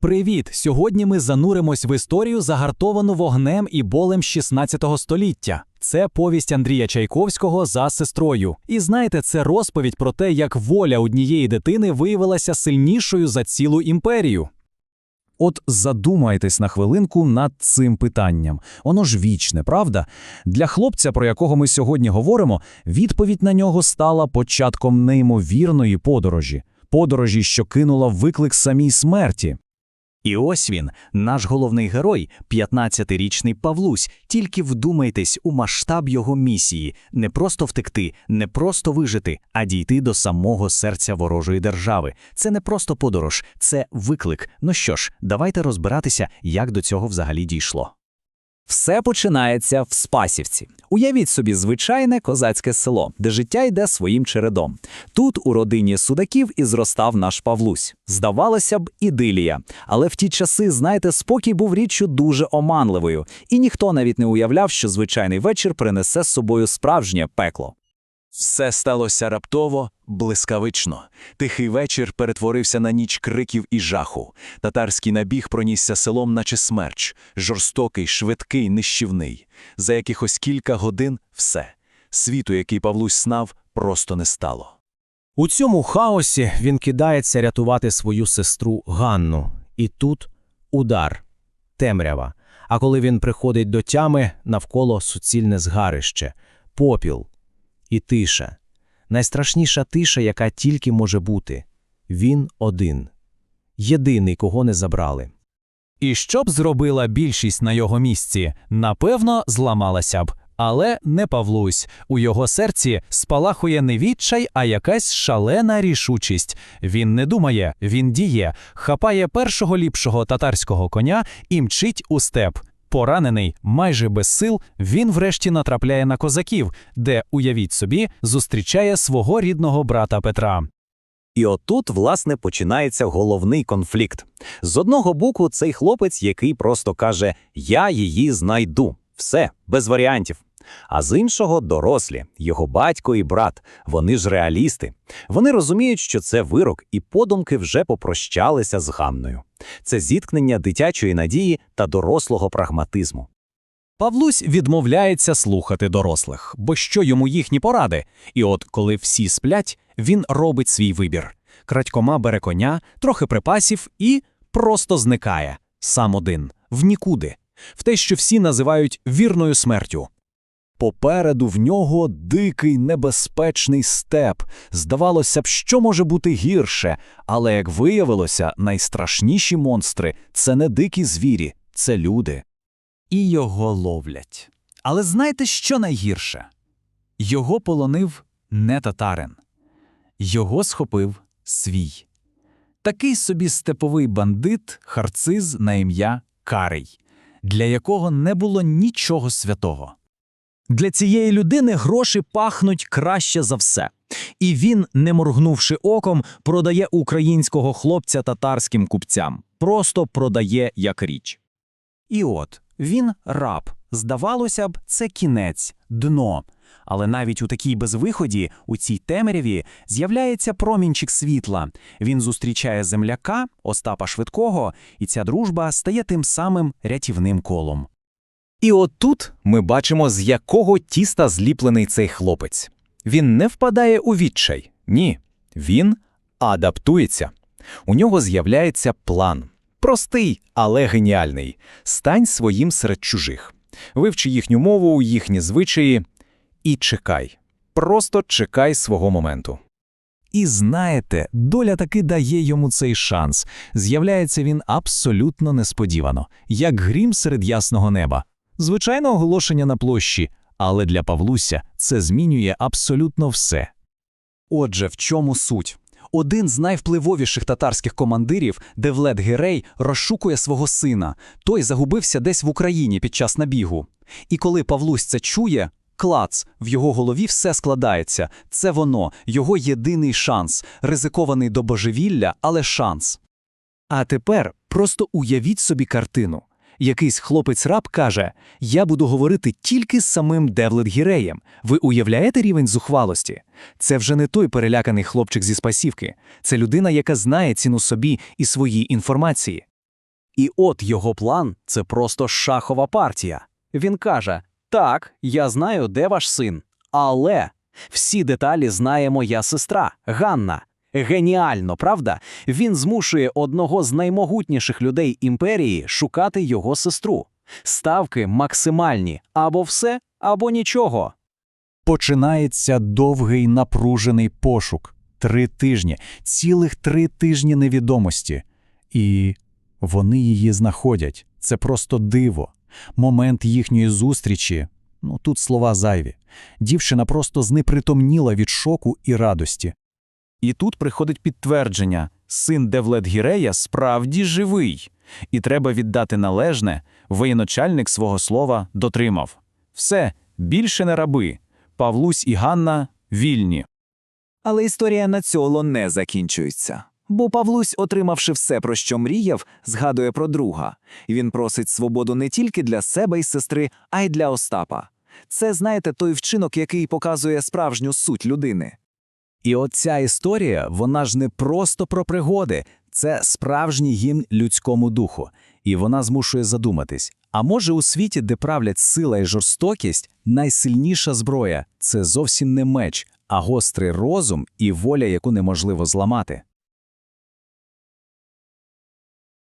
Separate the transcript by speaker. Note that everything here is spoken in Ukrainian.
Speaker 1: Привіт! Сьогодні ми зануримось в історію, загартовану вогнем і болем 16 століття. Це повість Андрія Чайковського за сестрою. І знаєте, це розповідь про те, як воля однієї дитини виявилася сильнішою за цілу імперію.
Speaker 2: От задумайтесь на хвилинку над цим питанням. Воно ж вічне, правда? Для хлопця, про якого ми сьогодні говоримо, відповідь на нього стала початком неймовірної подорожі. Подорожі, що кинула виклик самій смерті.
Speaker 3: І ось він, наш головний герой, 15-річний Павлусь. Тільки вдумайтесь у масштаб його місії не просто втекти, не просто вижити, а дійти до самого серця ворожої держави. Це не просто подорож, це виклик. Ну що ж, давайте розбиратися, як до цього взагалі дійшло.
Speaker 4: Все починається в Спасівці. Уявіть собі звичайне козацьке село, де життя йде своїм чередом. Тут у родині судаків і зростав наш Павлусь. Здавалося б, ідилія. Але в ті часи, знаєте, спокій був річчю дуже оманливою, і ніхто навіть не уявляв, що звичайний вечір принесе з собою справжнє пекло.
Speaker 5: Все сталося раптово, блискавично. Тихий вечір перетворився на ніч криків і жаху. Татарський набіг пронісся селом, наче смерч, жорстокий, швидкий, нищівний. За якихось кілька годин все. Світу, який Павлусь знав, просто не стало.
Speaker 6: У цьому хаосі він кидається рятувати свою сестру Ганну. І тут удар, темрява. А коли він приходить до тями, навколо суцільне згарище, попіл і тиша. Найстрашніша тиша, яка тільки може бути. Він один. Єдиний, кого не забрали.
Speaker 1: І що б зробила більшість на його місці? Напевно, зламалася б. Але не Павлусь. У його серці спалахує не відчай, а якась шалена рішучість. Він не думає, він діє, хапає першого ліпшого татарського коня і мчить у степ. Поранений, майже без сил, він врешті натрапляє на козаків, де, уявіть собі, зустрічає свого рідного брата Петра.
Speaker 4: І отут, власне, починається головний конфлікт. З одного боку, цей хлопець, який просто каже Я її знайду. Все, без варіантів. А з іншого дорослі, його батько і брат, вони ж реалісти. Вони розуміють, що це вирок, і подумки вже попрощалися з Ганною. Це зіткнення дитячої надії та дорослого прагматизму.
Speaker 1: Павлусь відмовляється слухати дорослих, бо що йому їхні поради? І от коли всі сплять, він робить свій вибір. Крадькома бере коня, трохи припасів і просто зникає. Сам один, в нікуди, в те, що всі називають вірною смертю.
Speaker 2: Попереду в нього дикий небезпечний степ. Здавалося б, що може бути гірше, але як виявилося, найстрашніші монстри це не дикі звірі, це люди.
Speaker 1: І його ловлять. Але знаєте, що найгірше? Його полонив не татарин. Його схопив свій. Такий собі степовий бандит, харциз на ім'я Карий, для якого не було нічого святого. Для цієї людини гроші пахнуть краще за все. І він, не моргнувши оком, продає українського хлопця татарським купцям. Просто продає як річ. І от він раб. Здавалося б, це кінець, дно. Але навіть у такій безвиході, у цій темряві, з'являється промінчик світла. Він зустрічає земляка, Остапа Швидкого, і ця дружба стає тим самим рятівним колом.
Speaker 2: І от тут ми бачимо, з якого тіста зліплений цей хлопець. Він не впадає у відчай. Ні. Він адаптується. У нього з'являється план. Простий, але геніальний. Стань своїм серед чужих. Вивчи їхню мову, їхні звичаї і чекай. Просто чекай свого моменту.
Speaker 1: І знаєте, доля таки дає йому цей шанс. З'являється він абсолютно несподівано, як грім серед ясного неба. Звичайне оголошення на площі, але для Павлуся це змінює абсолютно все.
Speaker 3: Отже, в чому суть? Один з найвпливовіших татарських командирів, Девлет Герей, розшукує свого сина. Той загубився десь в Україні під час набігу. І коли Павлусь це чує, клац, в його голові все складається. Це воно, його єдиний шанс, ризикований до божевілля, але шанс.
Speaker 6: А тепер просто уявіть собі картину. Якийсь хлопець-раб каже: Я буду говорити тільки з самим Девлет-Гіреєм. Ви уявляєте рівень зухвалості? Це вже не той переляканий хлопчик зі спасівки. Це людина, яка знає ціну собі і своїй інформації.
Speaker 3: І от його план це просто шахова партія. Він каже: Так, я знаю, де ваш син, але всі деталі знає моя сестра Ганна. Геніально, правда? Він змушує одного з наймогутніших людей імперії шукати його сестру. Ставки максимальні або все, або нічого.
Speaker 1: Починається довгий напружений пошук. Три тижні, цілих три тижні невідомості. І вони її знаходять. Це просто диво. Момент їхньої зустрічі. Ну тут слова зайві. Дівчина просто знепритомніла від шоку і радості. І тут приходить підтвердження: син Девлет-Гірея справді живий. І треба віддати належне, воєначальник свого слова дотримав. Все, більше не раби. Павлусь і Ганна вільні.
Speaker 7: Але історія на цьому не закінчується. Бо Павлусь, отримавши все, про що мріяв, згадує про друга. Він просить свободу не тільки для себе і сестри, а й для Остапа. Це, знаєте, той вчинок, який показує справжню суть людини.
Speaker 3: І оця історія, вона ж не просто про пригоди, це справжній гімн людському духу. І вона змушує задуматись. А може у світі, де правлять сила і жорстокість, найсильніша зброя це зовсім не меч, а гострий розум і воля, яку неможливо зламати.